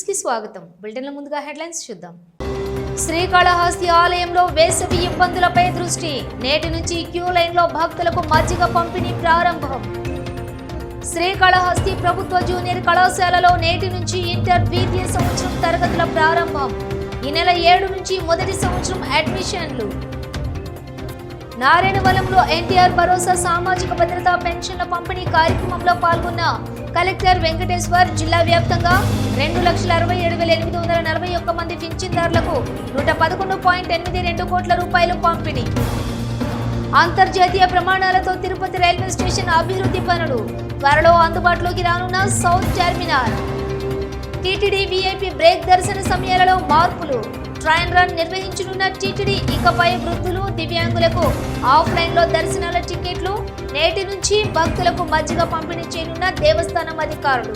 న్యూస్కి స్వాగతం. బులెటిన్ల ముందుగా హెడ్లైన్స్ చూద్దాం. శ్రీకాళహస్తి ఆలయంలో వేసవి ఇబ్బందులపై దృష్టి. నేటి నుంచి క్యూ లైన్లో భక్తులకు మజ్జిగ పంపిణీ ప్రారంభం. శ్రీకాళహస్తి ప్రభుత్వ జూనియర్ కళాశాలలో నేటి నుంచి ఇంటర్ ద్వితీయ సంవత్సరం తరగతుల ప్రారంభం. ఈ నెల ఏడు నుంచి మొదటి సంవత్సరం అడ్మిషన్లు. నారాయణవలంలో ఎన్టీఆర్ భరోసా సామాజిక భద్రతా పెన్షన్ల పంపిణీ కార్యక్రమంలో పాల్గొన్న కలెక్టర్ వెంకటేశ్వర్ జిల్లా వ్యాప్తంగా రెండు లక్షల అరవై ఏడు వేల ఎనిమిది వందల నలభై ఒక్క మంది పింఛన్దారులకు నూట పదకొండు పాయింట్ ఎనిమిది రెండు కోట్ల రూపాయలు పంపిణీ. అంతర్జాతీయ ప్రమాణాలతో తిరుపతి రైల్వే స్టేషన్ అభివృద్ధి పనులు త్వరలో అందుబాటులోకి రానున్న south terminal. TTD VIP break దర్శన సమయాలలో మార్పులు ట్రైన్ రన్ నిర్వహించనున్న టీటీడీ ఇకపై వృద్ధులు దివ్యాంగులకు ఆఫ్లైన్లో దర్శనాల టికెట్లు నేటి నుంచి భక్తులకు మజ్జిగ పంపిణీ చేయనున్న దేవస్థానం అధికారులు.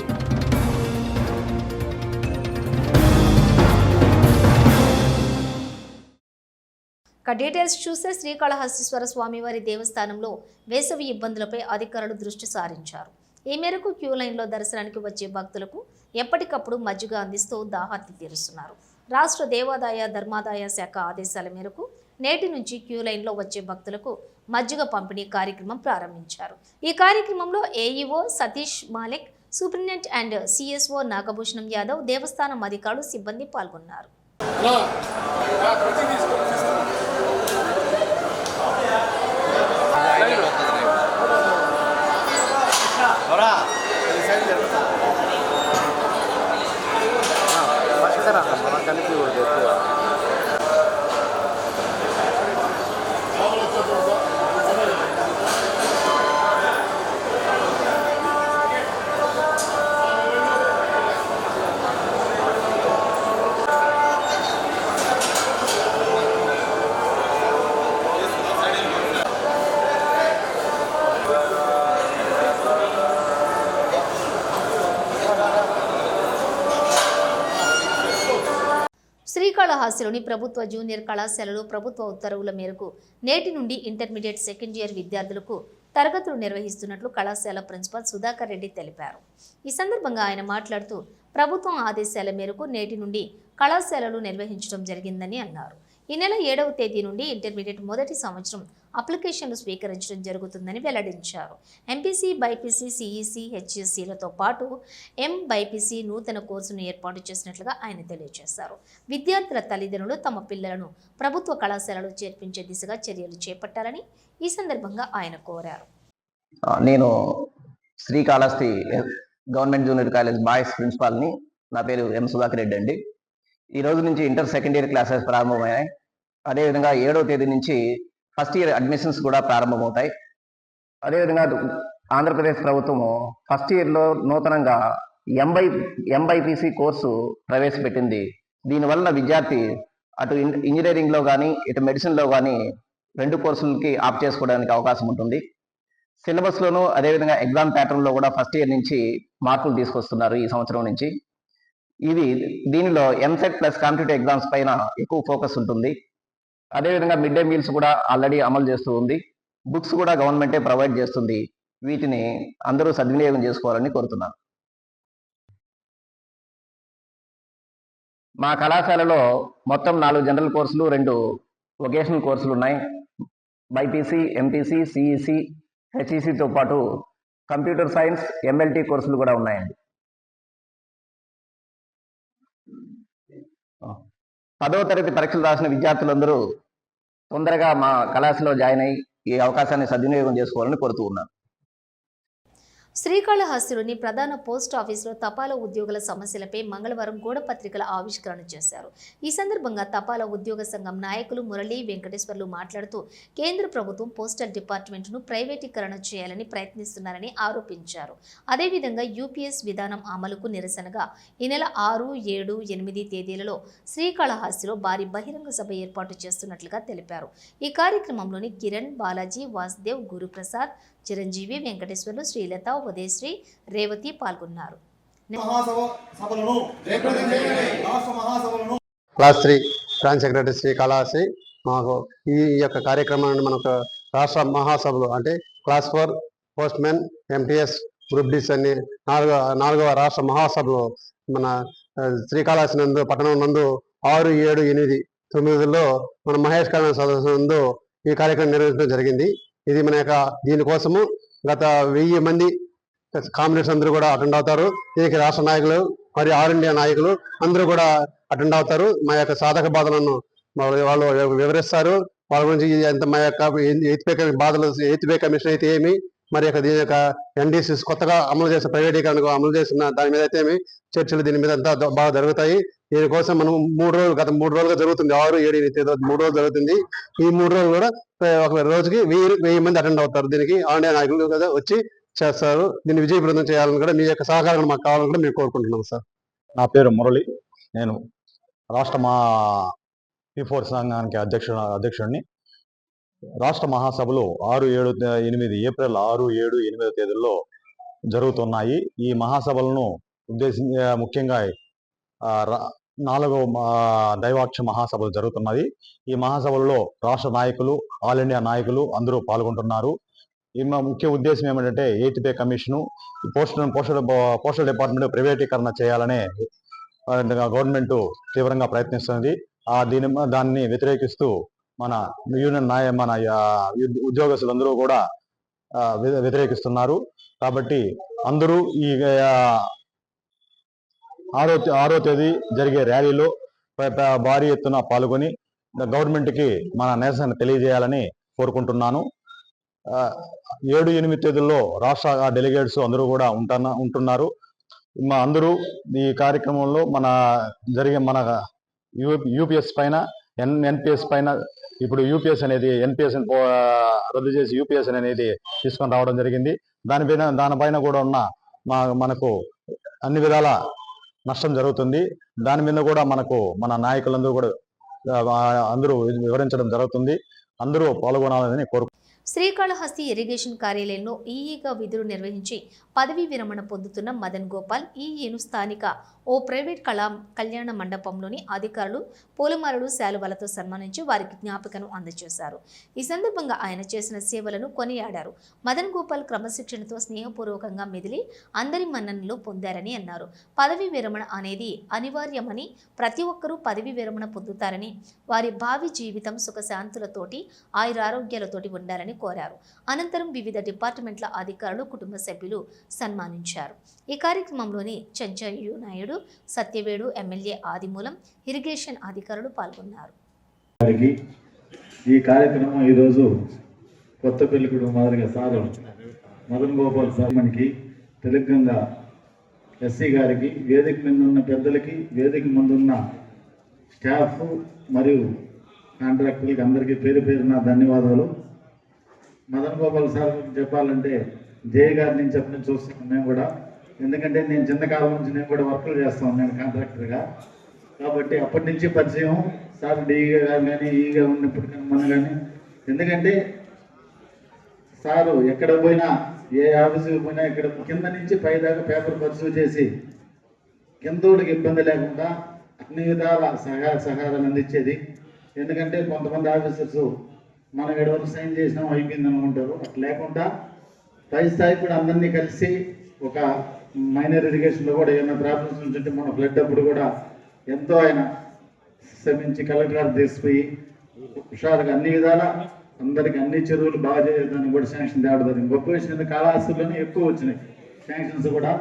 ఇక డీటెయిల్స్ చూస్తే శ్రీకాళహస్తీశ్వర స్వామివారి దేవస్థానంలో వేసవి ఇబ్బందులపై అధికారులు దృష్టి సారించారు. ఈ మేరకు క్యూ లైన్లో దర్శనానికి వచ్చే భక్తులకు ఎప్పటికప్పుడు మజ్జిగ అందిస్తూ దాహార్తి తీరుస్తున్నారు. రాష్ట్ర దేవాదాయ ధర్మాదాయ శాఖ ఆదేశాల మేరకు నేటి నుంచి క్యూ లైన్లో వచ్చే భక్తులకు మజ్జిగ పంపిణీ కార్యక్రమం ప్రారంభించారు. ఈ కార్యక్రమంలో AEO Satish Malik superintendent and CSO Nagabhushanam Yadav దేవస్థానం అధికారులు సిబ్బంది పాల్గొన్నారు. శ్రీకాళహస్తిలోని ప్రభుత్వ జూనియర్ కళాశాలలో ప్రభుత్వ ఉత్తర్వుల మేరకు నేటి నుండి ఇంటర్మీడియట్ సెకండ్ ఇయర్ విద్యార్థులకు తరగతులు నిర్వహిస్తున్నట్లు కళాశాల ప్రిన్సిపాల్ సుధాకర్ రెడ్డి తెలిపారు. ఈ సందర్భంగా ఆయన మాట్లాడుతూ ప్రభుత్వం ఆదేశాల మేరకు నేటి నుండి కళాశాలలు నిర్వహించడం జరిగిందని అన్నారు. ఈ నెల ఏడవ తేదీ నుండి ఇంటర్మీడియట్ మొదటి సంవత్సరం అప్లికేషన్లు స్వీకరించడం జరుగుతుందని వెల్లడించారు. ఎంపీసీ బైపీసీ సిఈసీ హెచ్ఎస్సీలతో పాటు ఎం బైపీసీ నూతన కోర్సును ఏర్పాటు చేసినట్లుగా ఆయన తెలియజేశారు. విద్యార్థుల తల్లిదండ్రులు తమ పిల్లలను ప్రభుత్వ కళాశాలలో చేర్పించే దిశగా చర్యలు చేపట్టాలని ఈ సందర్భంగా ఆయన కోరారు. నేను Srikalahasti government junior college boys ప్రిన్సిపాల్ని నా పేరు ఎం సుధాకర్ రెడ్డి అండి. ఈ రోజు నుంచి ఇంటర్ సెకండ్ ఇయర్ క్లాసెస్ ప్రారంభమయ్యాయి. అదేవిధంగా ఏడవ తేదీ నుంచి ఫస్ట్ ఇయర్ అడ్మిషన్స్ కూడా ప్రారంభమవుతాయి. అదేవిధంగా ఆంధ్రప్రదేశ్ ప్రభుత్వము ఫస్ట్ ఇయర్లో నూతనంగా ఎంబై ఎంబైపీసీ కోర్సు ప్రవేశపెట్టింది. దీనివల్ల విద్యార్థి అటు ఇంజనీరింగ్లో కానీ ఇటు మెడిసిన్లో కానీ రెండు కోర్సులకి ఆప్ చేసుకోవడానికి అవకాశం ఉంటుంది. సిలబస్లోనూ అదేవిధంగా ఎగ్జామ్ ప్యాటర్న్లో కూడా ఫస్ట్ ఇయర్ నుంచి మార్పులు తీసుకొస్తున్నారు ఈ సంవత్సరం నుంచి. ఇది దీనిలో ఎంసెట్ ప్లస్ కాంపిటేటివ్ ఎగ్జామ్స్ పైన ఎక్కువ ఫోకస్ ఉంటుంది. అదేవిధంగా మిడ్ డే మీల్స్ కూడా ఆల్రెడీ అమలు చేస్తూ ఉంది. బుక్స్ కూడా గవర్నమెంటే ప్రొవైడ్ చేస్తుంది. వీటిని అందరూ సద్వినియోగం చేసుకోవాలని కోరుతున్నాను. మా కళాశాలలో మొత్తం నాలుగు జనరల్ కోర్సులు రెండు వొకేషనల్ కోర్సులు ఉన్నాయి. బైపీసీ ఎంపీసీ సిఈసి హెచ్ఈసితో పాటు కంప్యూటర్ సైన్స్ ఎంఎల్టీ కోర్సులు కూడా ఉన్నాయండి. పదవ తరగతి పరీక్షలు రాసిన విద్యార్థులందరూ తొందరగా మా కళాశాలలో జాయిన్ అయ్యి ఈ అవకాశాన్ని సద్వినియోగం చేసుకోవాలని కోరుతూ ఉన్నాను. శ్రీకాళహస్తిలోని ప్రధాన పోస్ట్ ఆఫీసులో తపాలా ఉద్యోగుల సమస్యలపై మంగళవారం గోడపత్రికల ఆవిష్కరణ చేశారు. ఈ సందర్భంగా తపాలా ఉద్యోగ సంఘం నాయకులు మురళీ వెంకటేశ్వర్లు మాట్లాడుతూ కేంద్ర ప్రభుత్వం పోస్టల్ డిపార్ట్మెంట్ను ప్రైవేటీకరణ చేయాలని ప్రయత్నిస్తున్నారని ఆరోపించారు. అదేవిధంగా యూపీఎస్ విధానం అమలుకు నిరసనగా ఈ నెల ఆరు ఏడు ఎనిమిది తేదీలలో శ్రీకాళహస్తిలో భారీ బహిరంగ సభ ఏర్పాటు చేస్తున్నట్లుగా తెలిపారు. ఈ కార్యక్రమంలోని కిరణ్ బాలాజీ వాసుదేవ్ గురుప్రసాద్ చిరంజీవి వెంకటేశ్వర్లు శ్రీలత ఉదయశ్రీ రేవతి పాల్గొన్నారు. మహాసభ సభలను రాష్ట్ర మహాసభలను class three branch secretary Shri Kalashri మాకు ఈ యొక్క కార్యక్రమాన్ని మనకు రాష్ట్ర మహాసభలు అంటే class four postmen MTS group డిస్ అన్ని నాలుగో నాలుగవ రాష్ట్ర మహాసభలు మన శ్రీకాళహస్తి నందు పట్టణం నందు ఆరు ఏడు ఎనిమిది తొమ్మిదిలో మన మహేష్ కళ్యాణ సదస్సు నందు ఈ కార్యక్రమం నిర్వహించడం జరిగింది. ఇది మన యొక్క దీనికోసము గత వెయ్యి మంది కామ్రేడ్స్ అందరూ కూడా అటెండ్ అవుతారు. దీనికి రాష్ట్ర నాయకులు మరియు ఆల్ ఇండియా నాయకులు అందరూ కూడా అటెండ్ అవుతారు. మా యొక్క సాధక బాధలను వాళ్ళు వివరిస్తారు. వాళ్ళ గురించి ఎంత మా యొక్క ఎయిత్ పే బాధలు ఎయిత్ పే కమిషన్ అయితే ఏమి మరి యొక్క దీని యొక్క ఎన్డీసీస్ కొత్తగా అమలు చేసిన ప్రైవేటీకరణకు అమలు చేసిన దాని మీద అయితే ఏమి చర్చలు దీని మీద అంతా బాగా జరుగుతాయి. దీనికోసం మనం మూడు రోజులు గత మూడు రోజులుగా జరుగుతుంది. ఆరు ఏడు ఎనిమిది తేదీ మూడు రోజులు జరుగుతుంది. ఈ మూడు రోజులు కూడా ఒక రోజుకి వెయ్యి వెయ్యి మంది అటెండ్ అవుతారు. దీనికి ఆన్లైన్ నాయకులు కదా వచ్చి చేస్తారు. దీన్ని విజయప్రదం చేయాలని కూడా మీ యొక్క సహకారం మాకు కావాలని కూడా మేము కోరుకుంటున్నాం సార్. నా పేరు మురళి. నేను రాష్ట్ర మా పీ ఫోర్ సంఘానికి అధ్యక్షుడు అధ్యక్షుడిని. రాష్ట్ర మహాసభలు ఆరు ఏడు ఎనిమిది ఏప్రిల్ ఆరు ఏడు ఎనిమిది తేదీల్లో జరుగుతున్నాయి. ఈ మహాసభలను ఉద్దేశించి ముఖ్యంగా రా- నాలుగవ దైవాక్ష మహాసభలు జరుగుతున్నది ఈ మహాసభల్లో రాష్ట్ర నాయకులు ఆల్ ఇండియా నాయకులు అందరూ పాల్గొంటున్నారు. ఈ ముఖ్య ఉద్దేశం ఏమిటంటే ఎయిత్ పే కమిషను ఈ పోస్టల్ పోస్టల్ పోస్టల్ డిపార్ట్మెంట్ ప్రైవేటీకరణ చేయాలనే గవర్నమెంట్ తీవ్రంగా ప్రయత్నిస్తుంది ఆ దీని దాన్ని వ్యతిరేకిస్తూ మన యూనియన్ నాయ మన ఉద్యోగస్తులు అందరూ ఉద్యోగస్తులందరూ కూడా వ్యతిరేకిస్తున్నారు. కాబట్టి అందరూ ఈ ఆరో ఆరో తేదీ జరిగే ర్యాలీలో భారీ ఎత్తున పాల్గొని గవర్నమెంట్కి మన నిరసన తెలియజేయాలని కోరుకుంటున్నాను. ఏడు ఎనిమిది తేదీల్లో రాష్ట్ర డెలిగేట్స్ అందరూ కూడా ఉంటా ఉంటున్నారు. మా అందరూ ఈ కార్యక్రమంలో మన జరిగే మన యూపీఎస్ పైన ఎన్ ఎన్పిఎస్ పైన ఇప్పుడు యూపీఎస్ అనేది ఎన్పిఎస్ రద్దు చేసి యూపీఎస్ అనేది తీసుకొని రావడం జరిగింది. దానిపైన దానిపైన కూడా ఉన్న మా మనకు అన్ని విధాల నష్టం జరుగుతుంది. దాని మీద కూడా మనకు మన నాయకులందరూ కూడా అందరూ వివరించడం జరుగుతుంది. అందరూ పాల్గొనాలని కోరు శ్రీకాళహస్తి ఇరిగేషన్ కార్యాలయంలో ఈఈగా విధులు నిర్వహించి పదవీ విరమణ పొందుతున్న మదన్ గోపాల్ ఈఈను స్థానిక ఓ ప్రైవేట్ కళా కళ్యాణ మండపంలోని అధికారులు పూలమాలలు శాలువలతో సన్మానించి వారికి జ్ఞాపికను అందజేశారు. ఈ సందర్భంగా ఆయన చేసిన సేవలను కొనియాడారు. మదన్ గోపాల్ క్రమశిక్షణతో స్నేహపూర్వకంగా మెదిలి అందరి మన్ననలు పొందారని అన్నారు. పదవీ విరమణ అనేది అనివార్యమని ప్రతి ఒక్కరూ పదవీ విరమణ పొందుతారని వారి భావి జీవితం సుఖశాంతులతోటి ఆయురారోగ్యాలతోటి ఉండాలని కోరారు. అనంతరం వివిధ డిపార్ట్మెంట్ల అధికారులు కుటుంబ సభ్యులు సన్మానించారు. ఈ కార్యక్రమంలోని చెంచయ్య నాయుడు సత్యవేడు ఎమ్మెల్యే ఆదిమూలం ఇరిగేషన్ అధికారులు పాల్గొన్నారు. ఈ కార్యక్రమం ఈరోజు కొత్త పెళ్ళికుడు మాదిరిగా సారు మదన్ గోపాల్ సార్ మనకి తెలుగంగా ఎస్సీ గారికి వేదిక మీద ఉన్న పెద్దలకి వేదిక ముందున్న స్టాఫ్ మరియు కాంట్రాక్టర్లకి అందరికీ పేరు పేరున ధన్యవాదాలు. మదన్ గోపాల్ సార్ చెప్పాలంటే జయ గారి నుంచి చెప్పిన చూస్తున్నాం మేము కూడా. ఎందుకంటే నేను చిన్నకాలం నుంచి నేను కూడా వర్కులు చేస్తాను నేను కాంట్రాక్టర్గా కాబట్టి అప్పటి నుంచి పరిచయం సార్ డీగా కానీ ఈగా ఉన్నప్పుడు కానీ మన కానీ ఎందుకంటే సారు ఎక్కడ పోయినా ఏ ఆఫీసుకి పోయినా ఇక్కడ కింద నుంచి పై దాకా పేపర్ పర్సూ చేసి కిందోడికి ఇబ్బంది లేకుండా అన్ని విధాల సహాయ సహకారాలు అందించేది. ఎందుకంటే కొంతమంది ఆఫీసర్స్ మనం ఎడవరకు సైన్ చేసినాం అయిపోయింది అనుకుంటారు. అట్లా లేకుండా పై స్థాయి కూడా అందరినీ కలిసి ఒక మైనర్ ఇరిగేషన్లో కూడా ఏమైనా ప్రాబ్లమ్స్ ఉంటుంటే మన ఫ్లడ్ అప్పుడు కూడా ఎంతో ఆయన శ్రమించి కలెక్టర్ గారు తీసుకుపోయి హుషారుగా అన్ని విధాల అందరికి అన్ని చెరువులు బాగా చేయడానికి కూడా శాంక్షన్ తేవడం ఇంకొక విషయం కాళహస్తిలోనే ఎక్కువ వచ్చినాయి. శాంక్షన్స్ కూడా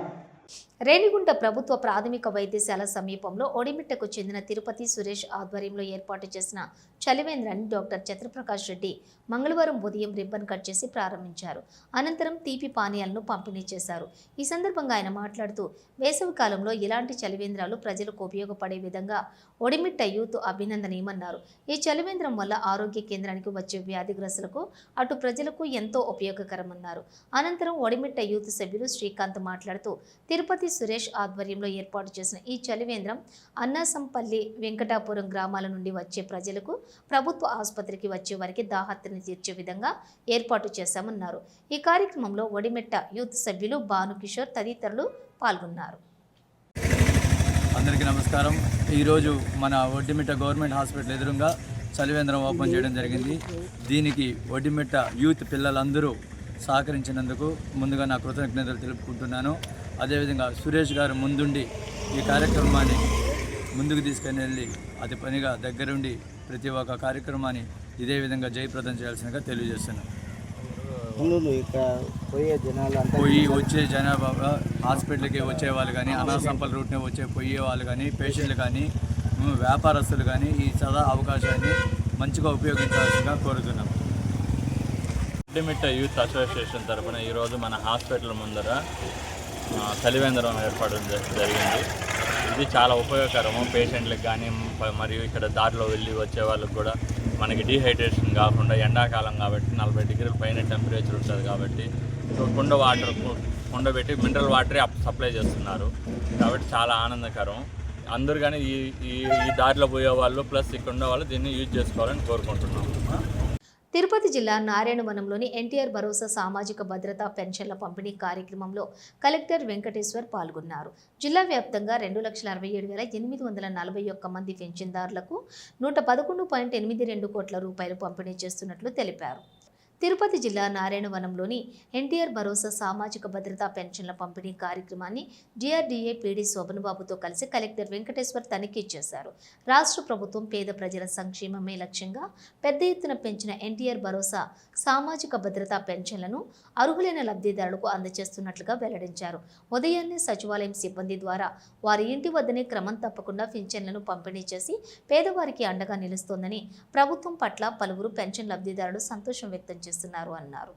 రేణిగుంట ప్రభుత్వ ప్రాథమిక వైద్యశాల సమీపంలో ఒడిమిట్టకు చెందిన తిరుపతి సురేష్ ఆధ్వర్యంలో ఏర్పాటు చేసిన చలివేంద్రాన్ని డాక్టర్ చంద్రప్రకాష్ రెడ్డి మంగళవారం ఉదయం రిబ్బన్ కట్ చేసి ప్రారంభించారు. అనంతరం తీపి పానీయాలను పంపిణీ చేశారు. ఈ సందర్భంగా ఆయన మాట్లాడుతూ వేసవి కాలంలో ఇలాంటి చలివేంద్రాలు ప్రజలకు ఉపయోగపడే విధంగా ఒడిమిట్ట యూత్ అభినందనీయమన్నారు. ఈ చలివేంద్రం వల్ల ఆరోగ్య కేంద్రానికి వచ్చే వ్యాధిగ్రస్తులకు అటు ప్రజలకు ఎంతో ఉపయోగకరమన్నారు. అనంతరం ఒడిమిట్ట యూత్ సభ్యులు శ్రీకాంత్ మాట్లాడుతూ తిరుపతి సురేష్ ఆధ్వర్యంలో ఏర్పాటు చేసిన ఈ చలివేంద్రం అన్నాసంపల్లి వెంకటాపురం గ్రామాల నుండి వచ్చే ప్రజలకు ప్రభుత్వ ఆసుపత్రికి వచ్చే వారికి దాహత్తిని తీర్చే విధంగా ఏర్పాటు చేశామన్నారు. ఈ కార్యక్రమంలో ఒడిమెట్ట యూత్ సభ్యులు భానుకిషోర్ తదితరులు పాల్గొన్నారు. అందరికీ నమస్కారం. ఈరోజు మన ఒడ్డిమిట్ట గవర్నమెంట్ హాస్పిటల్ ఎదురుగా చలివేంద్రం ఓపెన్ చేయడం జరిగింది. దీనికి ఒడ్డిమిట్ట యూత్ పిల్లలందరూ సహకరించినందుకు ముందుగా నా కృతజ్ఞతలు తెలుపుకుంటున్నాను. అదేవిధంగా సురేష్ గారు ముందుండి ఈ కార్యక్రమాన్ని ముందుకు తీసుకుని వెళ్ళి అతి పనిగా దగ్గరుండి ప్రతి ఒక్క కార్యక్రమాన్ని ఇదే విధంగా జయప్రదం చేయాల్సిందిగా తెలియజేస్తున్నాను. పోయే జనాలు అంతా పోయి వచ్చే జనాభా హాస్పిటల్కి వచ్చే వాళ్ళు కానీ అనాసంపల రూట్ని వచ్చే పోయే వాళ్ళు కానీ పేషెంట్లు కానీ వ్యాపారస్తులు కానీ ఈ సదా అవకాశాన్ని మంచిగా ఉపయోగించాల్సిందిగా కోరుతున్నాం. అల్టిమేట్ యూత్ అసోసియేషన్ తరఫున ఈరోజు మన హాస్పిటల్ ముందర ఆ, ఏర్పాటు జరిగింది. ఇది చాలా ఉపయోగకరము. పేషెంట్లకు కానీ మరియు ఇక్కడ దారిలో వెళ్ళి వచ్చే వాళ్ళకి కూడా మనకి డీహైడ్రేషన్ కాకుండా ఎండాకాలం కాబట్టి నలభై డిగ్రీల పైన టెంపరేచర్ ఉంటుంది కాబట్టి కుండ వాటర్ కుండబెట్టి మినరల్ వాటరే సప్లై చేస్తున్నారు. కాబట్టి చాలా ఆనందకరం. అందరు కానీ ఈ ఈ దారిలో పోయే వాళ్ళు ప్లస్ ఇక్కడ ఉన్న వాళ్ళు దీన్ని యూజ్ చేసుకోవాలని కోరుకుంటున్నాము. తిరుపతి జిల్లా నారాయణవనంలోని ఎన్టీఆర్ భరోసా సామాజిక భద్రతా పెన్షన్ల పంపిణీ కార్యక్రమంలో కలెక్టర్ వెంకటేశ్వర్ పాల్గొన్నారు. జిల్లా వ్యాప్తంగా రెండు లక్షల అరవై ఏడు వేల ఎనిమిది వందల నలభై ఒక్క మంది పెన్షన్దారులకు నూట పదకొండు పాయింట్ ఎనిమిది రెండు కోట్ల రూపాయలు పంపిణీ చేస్తున్నట్లు తెలిపారు. తిరుపతి జిల్లా నారాయణవనంలోని ఎన్టీఆర్ భరోసా సామాజిక భద్రతా పెన్షన్ల పంపిణీ కార్యక్రమాన్ని డిఆర్డీఏ పీడీ శోభనబాబుతో కలిసి కలెక్టర్ వెంకటేశ్వర్ తనిఖీ చేశారు. రాష్ట్ర ప్రభుత్వం పేద ప్రజల సంక్షేమమే లక్ష్యంగా పెద్ద ఎత్తున పెంచిన ఎన్టీఆర్ భరోసా సామాజిక భద్రతా పెన్షన్లను అర్హులైన లబ్ధిదారులకు అందజేస్తున్నట్లుగా వెల్లడించారు. ఉదయాన్నే సచివాలయం సిబ్బంది ద్వారా వారి ఇంటి వద్దనే క్రమం తప్పకుండా పింఛన్లను పంపిణీ చేసి పేదవారికి అండగా నిలుస్తోందని ప్రభుత్వం పట్ల పలువురు పెన్షన్ లబ్ధిదారులు సంతోషం వ్యక్తం చేశారు. చేస్తున్నారు అన్నారు.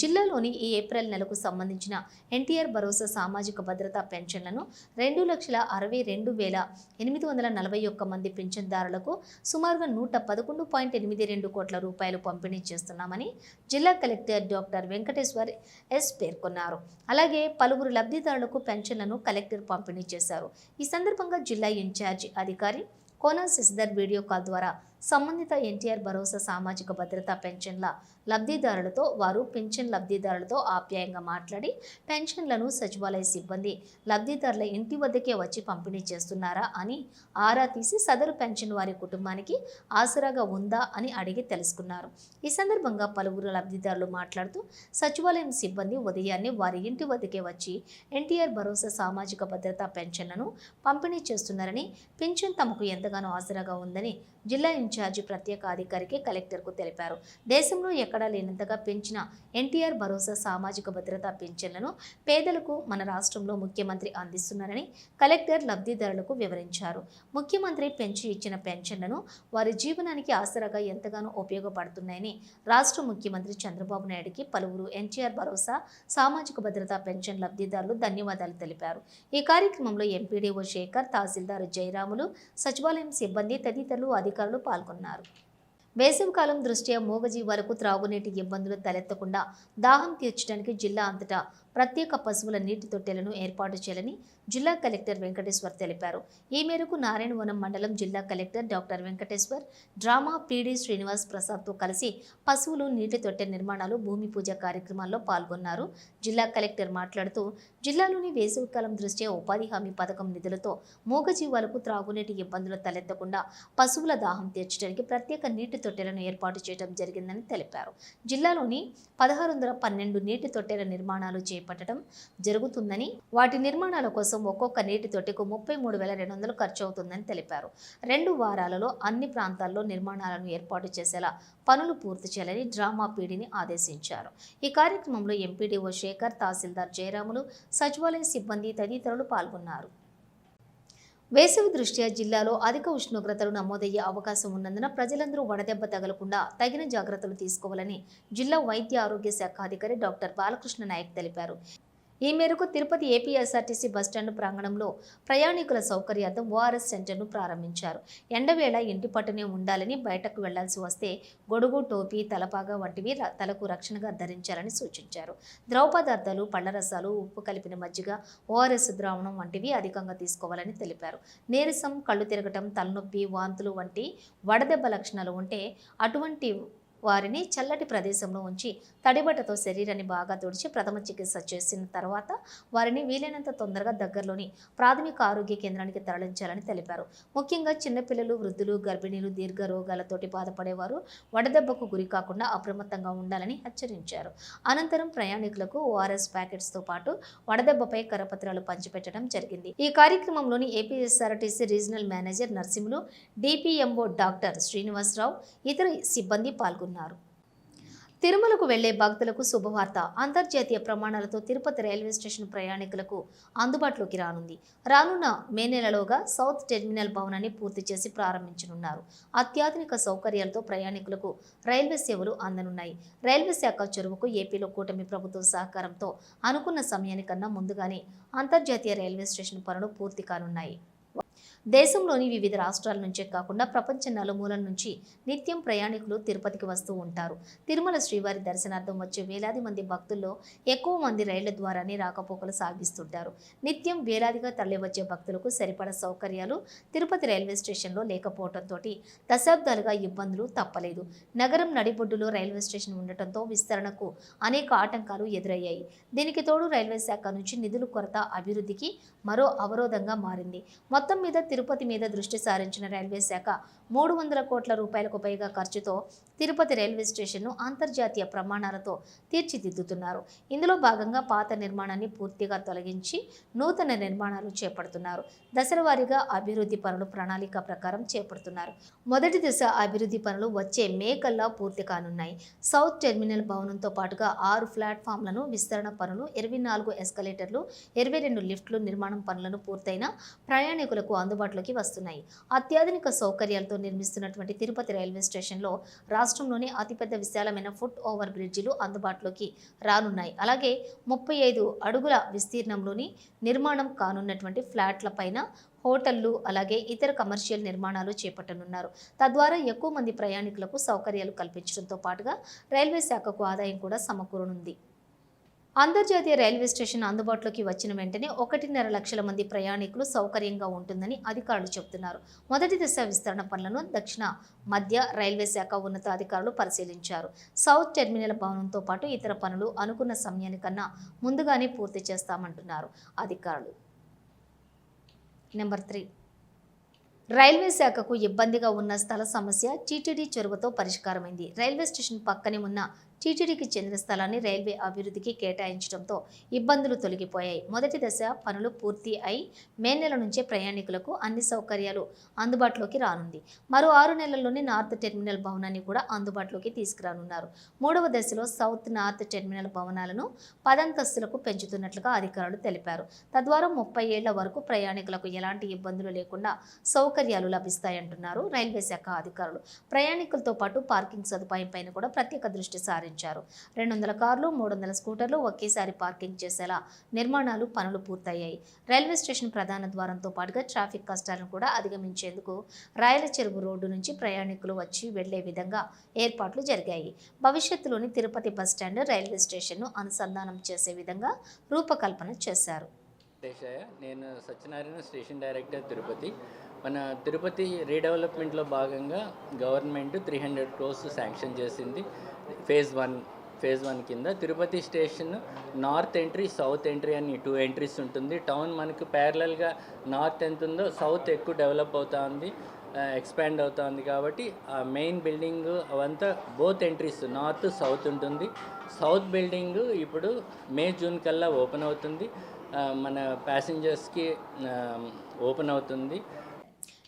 జిల్లాలోని ఈ ఏప్రిల్ నెలకు సంబంధించిన ఎన్టీఆర్ భరోసా సామాజిక భద్రత పెన్షన్లను రెండు లక్షల అరవై రెండు వేల ఎనిమిది వందల నలభై ఒక్క మంది పింఛన్దారులకు సుమారుగా నూట పదకొండు పాయింట్ ఎనిమిది రెండు కోట్ల రూపాయలు పంపిణీ చేస్తున్నామని జిల్లా కలెక్టర్ డాక్టర్ వెంకటేశ్వర్ ఎస్ పేర్కొన్నారు. అలాగే పలువురు లబ్ధిదారులకు పెన్షన్లను కలెక్టర్ పంపిణీ చేశారు. ఈ సందర్భంగా జిల్లా ఇన్ఛార్జి అధికారి కోనా శశిధర్ వీడియో కాల్ ద్వారా సంబంధిత ఎన్టీఆర్ భరోసా సామాజిక భద్రతా పెన్షన్ల లబ్ధిదారులతో వారు పెన్షన్ లబ్ధిదారులతో ఆప్యాయంగా మాట్లాడి పెన్షన్లను సచివాలయ సిబ్బంది లబ్ధిదారుల ఇంటి వద్దకే వచ్చి పంపిణీ చేస్తున్నారా అని ఆరా తీసి సదరు పెన్షన్ వారి కుటుంబానికి ఆసరాగా ఉందా అని అడిగి తెలుసుకున్నారు. ఈ సందర్భంగా పలువురు లబ్ధిదారులు మాట్లాడుతూ సచివాలయం సిబ్బంది ఉదయాన్నే వారి ఇంటి వద్దకే వచ్చి ఎన్టీఆర్ భరోసా సామాజిక భద్రతా పెన్షన్లను పంపిణీ చేస్తున్నారని పెన్షన్ తమకు ఎంతగానో ఆసరాగా ఉందని జిల్లా ఇన్ఛార్జి ప్రత్యేక అధికారికి కలెక్టర్కు తెలిపారు. దేశంలో ఎక్కడ లేనంతగా పెంచిన ఎన్టీఆర్ భరోసా సామాజిక భద్రత పెన్షన్లను పేదలకు మన రాష్ట్రంలో ముఖ్యమంత్రి అందిస్తున్నారని కలెక్టర్ లబ్ధిదారులకు వివరించారు. ముఖ్యమంత్రి పెంచి ఇచ్చిన పెన్షన్లను వారి జీవనానికి ఆసరాగా ఎంతగానో ఉపయోగపడుతున్నాయని రాష్ట్ర ముఖ్యమంత్రి చంద్రబాబు నాయుడుకి పలువురు ఎన్టీఆర్ భరోసా సామాజిక భద్రతా పెన్షన్ లబ్ధిదారులు ధన్యవాదాలు తెలిపారు. ఈ కార్యక్రమంలో ఎంపీడీఓ శేఖర్ తహసీల్దార్ జయరాములు సచివాలయం సిబ్బంది తదితరులు అధికారులు పాల్గొన్నారు. వేసవికాలం దృష్ట్యా మూగజీవాలకు త్రాగునీటి ఇబ్బందులు తలెత్తకుండా దాహం తీర్చడానికి జిల్లా అంతటా ప్రత్యేక పశువుల నీటి తొట్టెలను ఏర్పాటు చేయాలని జిల్లా కలెక్టర్ వెంకటేశ్వర్ తెలిపారు. ఈ మేరకు నారాయణవనం మండలం జిల్లా కలెక్టర్ డాక్టర్ వెంకటేశ్వర్ డ్రామా పీడీ శ్రీనివాస్ ప్రసాద్తో కలిసి పశువులు నీటి తొట్టె నిర్మాణాలు భూమి పూజ కార్యక్రమాల్లో పాల్గొన్నారు. జిల్లా కలెక్టర్ మాట్లాడుతూ జిల్లాలోని వేసవికాలం దృష్ట్యా ఉపాధి హామీ పథకం నిధులతో మూగజీవాలకు త్రాగునీటి ఇబ్బందులు తలెత్తకుండా పశువుల దాహం తీర్చడానికి ప్రత్యేక నీటి తొట్టెలను ఏర్పాటు చేయడం జరిగిందని తెలిపారు. జిల్లాలోని పదహారు వందల పన్నెండు నీటి తొట్టెల నిర్మాణాలు చేపట్టడం జరుగుతుందని వాటి నిర్మాణాల కోసం ఒక్కొక్క నీటి తొట్టెకు ముప్పై మూడు వేల రెండు వందలు ఖర్చు అవుతుందని తెలిపారు. రెండు వారాలలో అన్ని ప్రాంతాల్లో నిర్మాణాలను ఏర్పాటు చేసేలా పనులు పూర్తి చేయాలని డ్రామా పీడీని ఆదేశించారు. ఈ కార్యక్రమంలో ఎంపీడీఓ శేఖర్ తహసీల్దార్ జయరాములు సచివాలయ సిబ్బంది తదితరులు పాల్గొన్నారు. వేసవి దృష్ట్యా జిల్లాలో అధిక ఉష్ణోగ్రతలు నమోదయ్యే అవకాశం ఉన్నందున ప్రజలందరూ వడదెబ్బ తగలకుండా తగిన జాగ్రత్తలు తీసుకోవాలని జిల్లా వైద్య ఆరోగ్య శాఖ అధికారి డాక్టర్ బాలకృష్ణ నాయక్ తెలిపారు. ఈ మేరకు తిరుపతి ఏపీఎస్ఆర్టీసీ బస్టాండ్ ప్రాంగణంలో ప్రయాణికుల సౌకర్యార్థం ఓఆర్ఎస్ సెంటర్ను ప్రారంభించారు. ఎండవేళ ఇంటి పట్టునే ఉండాలని బయటకు వెళ్ళాల్సి వస్తే గొడుగు టోపీ తలపాగా వంటివి తలకు రక్షణగా ధరించాలని సూచించారు. ద్రవ పదార్థాలు పళ్ళరసాలు ఉప్పు కలిపిన మజ్జిగ ఓఆర్ఎస్ ద్రావణం వంటివి అధికంగా తీసుకోవాలని తెలిపారు. నీరసం కళ్ళు తిరగటం తలనొప్పి వాంతులు వంటి వడదెబ్బ లక్షణాలు ఉంటే అటువంటి వారిని చల్లటి ప్రదేశంలో ఉంచి తడిబట్టతో శరీరాన్ని బాగా తుడిచి ప్రథమ చికిత్స చేసిన తర్వాత వారిని వీలైనంత తొందరగా దగ్గరలోని ప్రాథమిక ఆరోగ్య కేంద్రానికి తరలించాలని తెలిపారు. ముఖ్యంగా చిన్నపిల్లలు వృద్ధులు గర్భిణీలు దీర్ఘ రోగాలతోటి బాధపడేవారు వడదెబ్బకు గురి కాకుండా అప్రమత్తంగా ఉండాలని హెచ్చరించారు. అనంతరం ప్రయాణికులకు ఓఆర్ఎస్ ప్యాకెట్స్తో పాటు వడదెబ్బపై కరపత్రాలు పంచిపెట్టడం జరిగింది. ఈ కార్యక్రమంలోని APSRTC regional manager Narsimhulu DPMO doctor Srinivasarao ఇతర సిబ్బంది పాల్గొన్నారు. తిరుమలకు వెళ్ళే భక్తులకు శుభవార్త. అంతర్జాతీయ ప్రమాణాలతో తిరుపతి రైల్వే స్టేషన్ ప్రయాణికులకు అందుబాటులోకి రానుంది. రానున్న మే నెలలోగా సౌత్ టెర్మినల్ భవనాన్ని పూర్తి చేసి ప్రారంభించనున్నారు. అత్యాధునిక సౌకర్యాలతో ప్రయాణికులకు రైల్వే సేవలు అందనున్నాయి. రైల్వే శాఖ చొరవకు ఏపీలో కూటమి ప్రభుత్వం సహకారంతో అనుకున్న సమయానికన్నా ముందుగానే అంతర్జాతీయ రైల్వే స్టేషన్ పనులు పూర్తి కానున్నాయి. దేశంలోని వివిధ రాష్ట్రాల నుంచే కాకుండా ప్రపంచ నలుమూలల నుంచి నిత్యం ప్రయాణికులు తిరుపతికి వస్తూ ఉంటారు. తిరుమల శ్రీవారి దర్శనార్థం వచ్చే వేలాది మంది భక్తుల్లో ఎక్కువ మంది రైళ్ళ ద్వారానే రాకపోకలు సాగిస్తుంటారు. నిత్యం వేలాదిగా తరలివచ్చే భక్తులకు సరిపడ సౌకర్యాలు తిరుపతి రైల్వే స్టేషన్లో లేకపోవడంతో దశాబ్దాలుగా ఇబ్బందులు తప్పలేదు. నగరం నడిబొడ్డులో రైల్వే స్టేషన్ ఉండటంతో విస్తరణకు అనేక ఆటంకాలు ఎదురయ్యాయి. దీనికి తోడు రైల్వే శాఖ నుంచి నిధుల కొరత అభివృద్ధికి మరో అవరోధంగా మారింది. మొత్తం మీద తిరుపతి మీద దృష్టి సారించిన రైల్వే శాఖ మూడు వందల కోట్ల రూపాయలకు పైగా ఖర్చుతో తిరుపతి రైల్వే స్టేషన్ను అంతర్జాతీయ ప్రమాణాలతో తీర్చిదిద్దుతున్నారు. ఇందులో భాగంగా పాత నిర్మాణాన్ని పూర్తిగా తొలగించి నూతన నిర్మాణాలు చేపడుతున్నారు. దశలవారీగా అభివృద్ధి పనులు ప్రణాళిక ప్రకారం చేపడుతున్నారు. మొదటి దశ అభివృద్ధి పనులు వచ్చే మే కల్లా పూర్తి కానున్నాయి. సౌత్ టెర్మినల్ భవనంతో పాటుగా ఆరు ప్లాట్ఫామ్లను విస్తరణ పనులు ఇరవై నాలుగు ఎస్కలేటర్లు ఇరవై రెండు లిఫ్ట్లు నిర్మాణం పనులను పూర్తయిన ప్రయాణికులకు అందుబాటులోకి వస్తున్నాయి. అత్యాధునిక సౌకర్యాలతో నిర్మిస్తున్నటువంటి తిరుపతి రైల్వే స్టేషన్లో రాష్ట్రంలోనే అతిపెద్ద విశాలమైన ఫుట్ ఓవర్ బ్రిడ్జిలు అందుబాటులోకి రానున్నాయి. అలాగే ముప్పై ఐదు అడుగుల విస్తీర్ణంలోని నిర్మాణం కానున్నటువంటి ఫ్లాట్ల పైన హోటళ్ళు అలాగే ఇతర కమర్షియల్ నిర్మాణాలు చేపట్టనున్నారు. తద్వారా ఎక్కువ మంది ప్రయాణికులకు సౌకర్యాలు కల్పించడంతో పాటుగా రైల్వే శాఖకు ఆదాయం కూడా సమకూరనుంది. అంతర్జాతీయ రైల్వే స్టేషన్ అందుబాటులోకి వచ్చిన వెంటనే ఒకటిన్నర లక్షల మంది ప్రయాణికులు సౌకర్యంగా ఉంటుందని అధికారులు చెబుతున్నారు. మొదటి దశ విస్తరణ పనులను దక్షిణ మధ్య రైల్వే శాఖ ఉన్నతాధికారులు పరిశీలించారు. సౌత్ టెర్మినల్ భవనంతో పాటు ఇతర పనులు అనుకున్న సమయానికన్నా ముందుగానే పూర్తి చేస్తామంటున్నారు అధికారులు. Number three. రైల్వే శాఖకు ఇబ్బందిగా ఉన్న స్థల సమస్య టీటీడీ చొరవతో పరిష్కారమైంది. రైల్వే స్టేషన్ పక్కనే ఉన్న టీటీడీకి చెందిన స్థలాన్ని రైల్వే అభివృద్ధికి కేటాయించడంతో ఇబ్బందులు తొలగిపోయాయి. మొదటి దశ పనులు పూర్తి అయి మే నెల నుంచే ప్రయాణికులకు అన్ని సౌకర్యాలు అందుబాటులోకి రానుంది. మరో ఆరు నెలల్లోనే నార్త్ టెర్మినల్ భవనాన్ని కూడా అందుబాటులోకి తీసుకురానున్నారు. మూడవ దశలో సౌత్ నార్త్ టెర్మినల్ భవనాలను పదంతస్తులకు పెంచుతున్నట్లుగా అధికారులు తెలిపారు. తద్వారా ముప్పై ఏళ్ళ వరకు ప్రయాణికులకు ఎలాంటి ఇబ్బందులు లేకుండా సౌకర్యాలు లభిస్తాయంటున్నారు రైల్వే శాఖ అధికారులు. ప్రయాణికులతో పాటు పార్కింగ్ సదుపాయం పైన కూడా ప్రత్యేక దృష్టి సారించారు రెండు వందల కార్లు మూడు వందల స్కూటర్లు ఒకేసారి పార్కింగ్ చేసేలా నిర్మాణాలు పనులు పూర్తయ్యాయి. రైల్వే స్టేషన్ ప్రధాన ద్వారంతో పాటుగా ట్రాఫిక్ కష్టాలను కూడా అధిగమించేందుకు రాయల చెరువు రోడ్డు నుంచి ప్రయాణికులు వచ్చి వెళ్ళే విధంగా ఏర్పాట్లు జరిగాయి. భవిష్యత్తులోని తిరుపతి బస్టాండ్ రైల్వే స్టేషన్ను అనుసంధానం చేసే విధంగా రూపకల్పన చేశారు. నేను సత్యనారాయణ స్టేషన్ డైరెక్టర్ తిరుపతి. మన తిరుపతి రీడెవలప్మెంట్లో భాగంగా government three hundred crores sanction చేసింది. ఫేజ్ వన్ ఫేజ్ వన్ కింద Tirupati station north entry south entry అని టూ ఎంట్రీస్ ఉంటుంది. టౌన్ మనకు ప్యారలల్గా నార్త్ ఎంత ఉందో సౌత్ ఎక్కువ డెవలప్ అవుతా ఉంది ఎక్స్పాండ్ అవుతా ఉంది కాబట్టి ఆ మెయిన్ బిల్డింగ్ అవంతా బోత్ ఎంట్రీస్ నార్త్ సౌత్ ఉంటుంది. సౌత్ బిల్డింగ్ ఇప్పుడు మే జూన్ కల్లా ఓపెన్ అవుతుంది. మన ప్యాసింజర్స్కి ఓపెన్ అవుతుంది.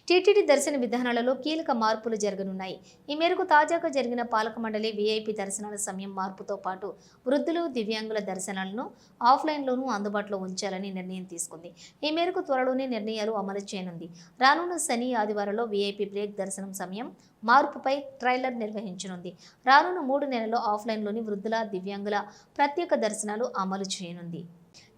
టీటీడీ దర్శన విధానాలలో కీలక మార్పులు జరగనున్నాయి. ఈ మేరకు తాజాగా జరిగిన పాలక మండలి వీఐపీ దర్శనాల సమయం మార్పుతో పాటు వృద్ధులు దివ్యాంగుల దర్శనాలను ఆఫ్లైన్లోనూ అందుబాటులో ఉంచాలని నిర్ణయం తీసుకుంది. ఈ మేరకు త్వరలోనే నిర్ణయాలు అమలు చేయనుంది. రానున్న శని ఆదివారంలో వీఐపీ బ్రేక్ దర్శనం సమయం మార్పుపై ట్రైలర్ నిర్వహించనుంది. రానున్న మూడు నెలల్లో ఆఫ్లైన్లోని వృద్ధుల దివ్యాంగుల ప్రత్యేక దర్శనాలు అమలు చేయనుంది.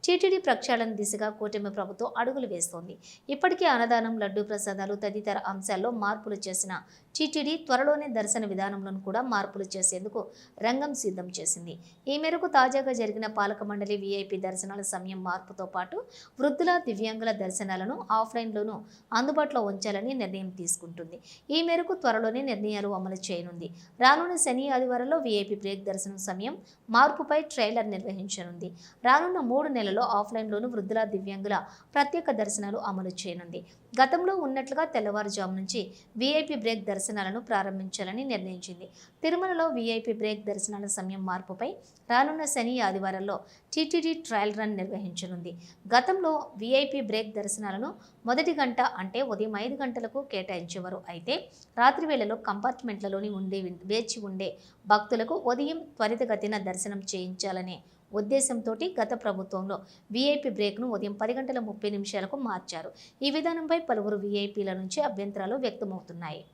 టీటీడీ ప్రక్షాళన దిశగా కూటమి ప్రభుత్వం అడుగులు వేస్తోంది. ఇప్పటికే అన్నదానం లడ్డూ ప్రసాదాలు తదితర అంశాల్లో మార్పులు చేసిన టీటీడీ త్వరలోనే దర్శన విధానంలోనూ కూడా మార్పులు చేసేందుకు రంగం సిద్ధం చేసింది. ఈ మేరకు తాజాగా జరిగిన పాలక మండలి వీఐపీ దర్శనాల సమయం మార్పుతో పాటు వృద్ధుల దివ్యాంగుల దర్శనాలను ఆఫ్లైన్లోనూ అందుబాటులో ఉంచాలని నిర్ణయం తీసుకుంటుంది. ఈ మేరకు త్వరలోనే నిర్ణయాలు అమలు చేయనుంది. రానున్న శని ఆదివారంలో వీఐపీ బ్రేక్ దర్శనం సమయం మార్పుపై ట్రైలర్ నిర్వహించనుంది. రానున్న మూడు నెలల్లో ఆఫ్లైన్లోనూ వృద్ధుల దివ్యాంగుల ప్రత్యేక దర్శనాలు అమలు చేయనుంది. గతంలో ఉన్నట్లుగా తెల్లవారుజాము నుంచి వీఐపీ బ్రేక్ దర్శనాలను ప్రారంభించాలని నిర్ణయించింది. తిరుమలలో వీఐపీ బ్రేక్ దర్శనాల సమయం మార్పుపై రానున్న శని ఆదివారంలో టీటీడీ ట్రయల్ రన్ నిర్వహించనుంది. గతంలో వీఐపీ బ్రేక్ దర్శనాలను మొదటి గంట అంటే ఉదయం ఐదు గంటలకు కేటాయించేవారు. అయితే రాత్రి వేళలో కంపార్ట్మెంట్లలోని ఉండే వేచి ఉండే భక్తులకు ఉదయం త్వరితగతిన దర్శనం చేయించాలనే ఉద్దేశంతో గత ప్రభుత్వంలో వీఐపీ బ్రేక్ను ఉదయం పది గంటల ముప్పై నిమిషాలకు మార్చారు. ఈ విధానంపై పలువురు వీఐపీల నుంచి అభ్యంతరాలు వ్యక్తమవుతున్నాయి.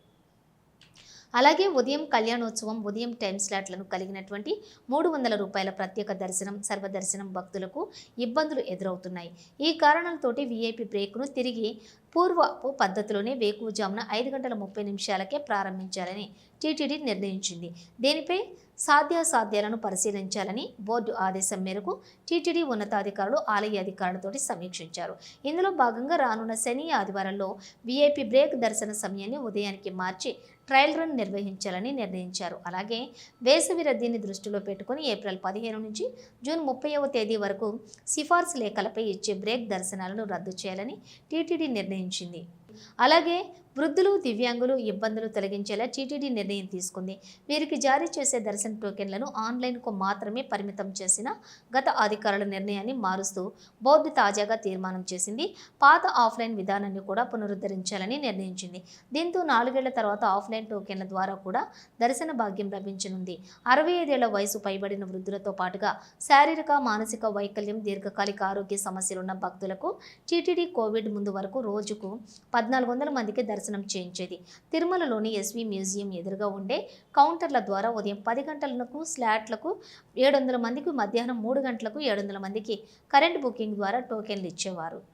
అలాగే ఉదయం కళ్యాణోత్సవం ఉదయం టైం స్లాట్లను కలిగినటువంటి మూడు వందల రూపాయల ప్రత్యేక దర్శనం సర్వదర్శనం భక్తులకు ఇబ్బందులు ఎదురవుతున్నాయి. ఈ కారణాలతోటి వీఐపీ బ్రేక్ను తిరిగి పూర్వపు పద్ధతిలోనే వేకువజామున ఐదు గంటల ముప్పై నిమిషాలకే ప్రారంభించాలని టీటీడీ నిర్ణయించింది. దీనిపై సాధ్యాసాధ్యాలను పరిశీలించాలని బోర్డు ఆదేశం మేరకు టీటీడీ ఉన్నతాధికారులు ఆలయ అధికారులతోటి సమీక్షించారు. ఇందులో భాగంగా రానున్న శని ఆదివారంలో వీఐపీ బ్రేక్ దర్శన సమయాన్ని ఉదయానికి మార్చి ట్రయల్ రన్ నిర్వహించాలని నిర్ణయించారు. అలాగే వేసవి రద్దీని దృష్టిలో పెట్టుకుని ఏప్రిల్ పదిహేను నుంచి జూన్ ముప్పైవ తేదీ వరకు సిఫార్సు లేఖలపై ఇచ్చే బ్రేక్ దర్శనాలను రద్దు చేయాలని టీటీడీ నిర్ణయించింది. అలాగే వృద్ధులు దివ్యాంగులు ఇబ్బందులు తొలగించేలా టీటీడీ నిర్ణయం తీసుకుంది. వీరికి జారీ చేసే దర్శన టోకెన్లను ఆన్లైన్కు మాత్రమే పరిమితం చేసిన గత అధికారుల నిర్ణయాన్ని మారుస్తూ బోర్డు తాజాగా తీర్మానం చేసింది. పాత ఆఫ్లైన్ విధానాన్ని కూడా పునరుద్ధరించాలని నిర్ణయించింది. దీంతో నాలుగేళ్ళ తర్వాత ఆఫ్లైన్ టోకెన్ల ద్వారా కూడా దర్శన భాగ్యం లభించనుంది. అరవై ఐదేళ్ళ వయసు పైబడిన వృద్ధులతో పాటుగా శారీరక మానసిక వైకల్యం దీర్ఘకాలిక ఆరోగ్య సమస్యలున్న భక్తులకు టీటీడీ కోవిడ్ ముందు వరకు రోజుకు పద్నాలుగు వందల మందికి దర్శనం చేయించేది. తిరుమలలోని ఎస్వి మ్యూజియం ఎదురుగా ఉండే కౌంటర్ల ద్వారా ఉదయం పది గంటలకు స్లాట్లకు ఏడు వందల మందికి మధ్యాహ్నం మూడు గంటలకు ఏడు వందల మందికి కరెంట్ బుకింగ్ ద్వారా టోకెన్లు ఇచ్చేవారు.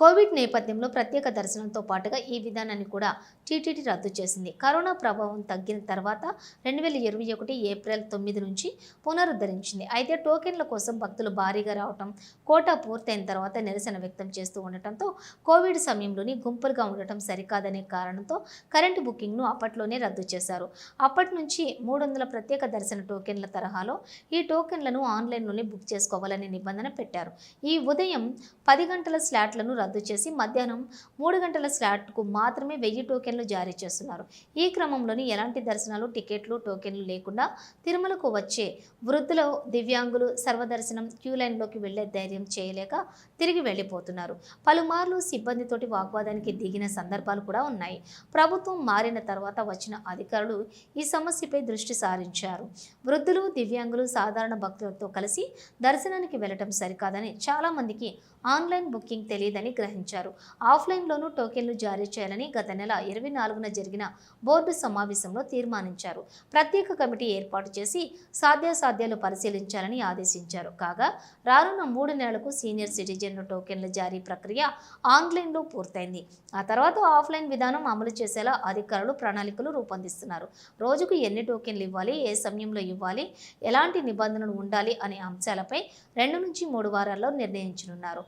కోవిడ్ నేపథ్యంలో ప్రత్యేక దర్శనంతో పాటుగా ఈ విధానాన్ని కూడా టీటీడీ రద్దు చేసింది. కరోనా ప్రభావం తగ్గిన తర్వాత రెండు వేల ఇరవై ఒకటి ఏప్రిల్ తొమ్మిది నుంచి పునరుద్ధరించింది. అయితే టోకెన్ల కోసం భక్తులు భారీగా రావటం కోటా పూర్తయిన తర్వాత నిరసన వ్యక్తం చేస్తూ ఉండటంతో కోవిడ్ సమయంలోని గుంపులుగా ఉండటం సరికాదనే కారణంతో కరెంటు బుకింగ్ను అప్పట్లోనే రద్దు చేశారు. అప్పటి నుంచి మూడు వందల ప్రత్యేక దర్శన టోకెన్ల తరహాలో ఈ టోకెన్లను ఆన్లైన్లోనే బుక్ చేసుకోవాలనే నిబంధన పెట్టారు. ఈ ఉదయం పది గంటల స్లాట్లను రద్దు చేసి మధ్యాహ్నం మూడు గంటల స్లాట్కు మాత్రమే వెయ్యి టోకెన్లు జారీ చేస్తున్నారు. ఈ క్రమంలోని ఎలాంటి దర్శనాలు టికెట్లు టోకెన్లు లేకుండా తిరుమలకు వచ్చే వృద్ధులు దివ్యాంగులు సర్వదర్శనం క్యూ లైన్లోకి వెళ్ళే ధైర్యం చేయలేక తిరిగి వెళ్ళిపోతున్నారు. పలుమార్లు సిబ్బందితోటి వాగ్వాదానికి దిగిన సందర్భాలు కూడా ఉన్నాయి. ప్రభుత్వం మారిన తర్వాత వచ్చిన అధికారులు ఈ సమస్యపై దృష్టి సారించారు. వృద్ధులు దివ్యాంగులు సాధారణ భక్తులతో కలిసి దర్శనానికి వెళ్ళటం సరికాదని చాలామందికి ఆన్లైన్ బుకింగ్ తెలియదని గ్రహించారు. ఆఫ్లైన్లోనూ టోకెన్లు జారీ చేయాలని గత నెల ఇరవై నాలుగున జరిగిన బోర్డు సమావేశంలో తీర్మానించారు. ప్రత్యేక కమిటీ ఏర్పాటు చేసి సాధ్యాసాధ్యాలు పరిశీలించాలని ఆదేశించారు. కాగా రానున్న మూడు నెలలకు సీనియర్ సిటిజన్ల టోకెన్ల జారీ ప్రక్రియ ఆన్లైన్లో పూర్తయింది. ఆ తర్వాత ఆఫ్లైన్ విధానం అమలు చేసేలా అధికారులు ప్రణాళికలు రూపొందిస్తున్నారు. రోజుకు ఎన్ని టోకెన్లు ఇవ్వాలి ఏ సమయంలో ఇవ్వాలి ఎలాంటి నిబంధనలు ఉండాలి అనే అంశాలపై రెండు నుంచి మూడు వారాల్లో నిర్ణయించనున్నారు.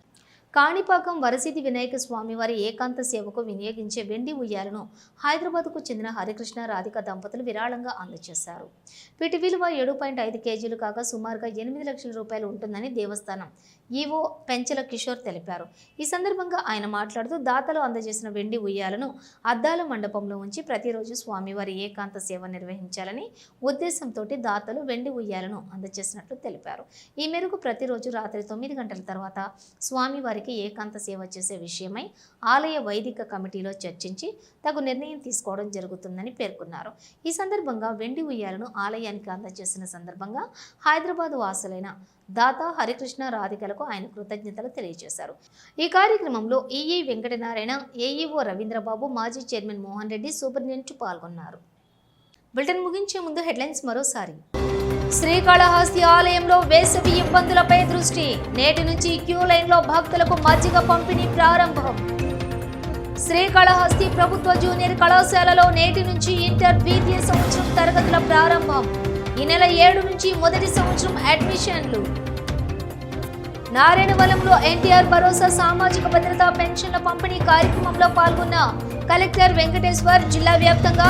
కాణిపాకం వరసిద్ధి వినాయక స్వామి వారి ఏకాంత సేవకు వినియోగించే వెండి ఉయ్యాలను హైదరాబాద్కు చెందిన హరికృష్ణ రాధిక దంపతులు విరాళంగా అందజేశారు. వీటి విలువ ఏడు పాయింట్ ఐదు కేజీలు కాగా సుమారుగా ఎనిమిది లక్షల రూపాయలు ఉంటుందని దేవస్థానం ఈవో పెంచల కిషోర్ తెలిపారు. ఈ సందర్భంగా ఆయన మాట్లాడుతూ దాతలు అందజేసిన వెండి ఉయ్యాలను అద్దాల మండపంలో ఉంచి ప్రతిరోజు స్వామివారి ఏకాంత సేవ నిర్వహించాలని ఉద్దేశంతో దాతలు వెండి ఉయ్యాలను అందజేసినట్లు తెలిపారు. ఈ మేరకు ప్రతిరోజు రాత్రి తొమ్మిది గంటల తర్వాత స్వామివారికి ఏకాంత సేవ చేసే విషయమై ఆలయ వైదిక కమిటీలో చర్చించి తగు నిర్ణయం తీసుకోవడం జరుగుతుందని పేర్కొన్నారు. ఈ సందర్భంగా వెండి ఉయ్యాలను ఆలయానికి అందజేసిన సందర్భంగా హైదరాబాద్ వాసులైన దాత హరికృష్ణ రాధికలకు ఆయన కృతజ్ఞతలు తెలియజేశారు. ఈ కార్యక్రమంలో ఈఈ వెంకటనారాయణ ఏఈఓ రవీంద్రబాబు మాజీ చైర్మన్ మోహన్ రెడ్డి సూపరింటెండెంట్ పాల్గొన్నారు. బులెటిన్ ముగించే ముందు హెడ్లైన్స్ మరోసారి. శ్రీకాళహస్తి ఆలయంలో వేసవి ఇబ్బందులపై దృష్టి. నేటి నుంచి క్యూ లైన్లో భక్తులకు మజ్జిగ పంపిణీ ప్రారంభం. శ్రీకాళహస్తి ప్రభుత్వ జూనియర్ కళాశాలలో నేటి నుంచి ఇంటర్ ద్వితీయ సంవత్సరం తరగతుల ప్రారంభం. ఈ నెల ఏడు నుంచి మొదటి సంవత్సరం అడ్మిషన్లు. నారాయణవలంలో ఎన్టీఆర్ భరోసా సామాజిక భద్రతా పెన్షన్ల పంపిణీ కార్యక్రమంలో పాల్గొన్న కలెక్టర్ వెంకటేశ్వర్ జిల్లా వ్యాప్తంగా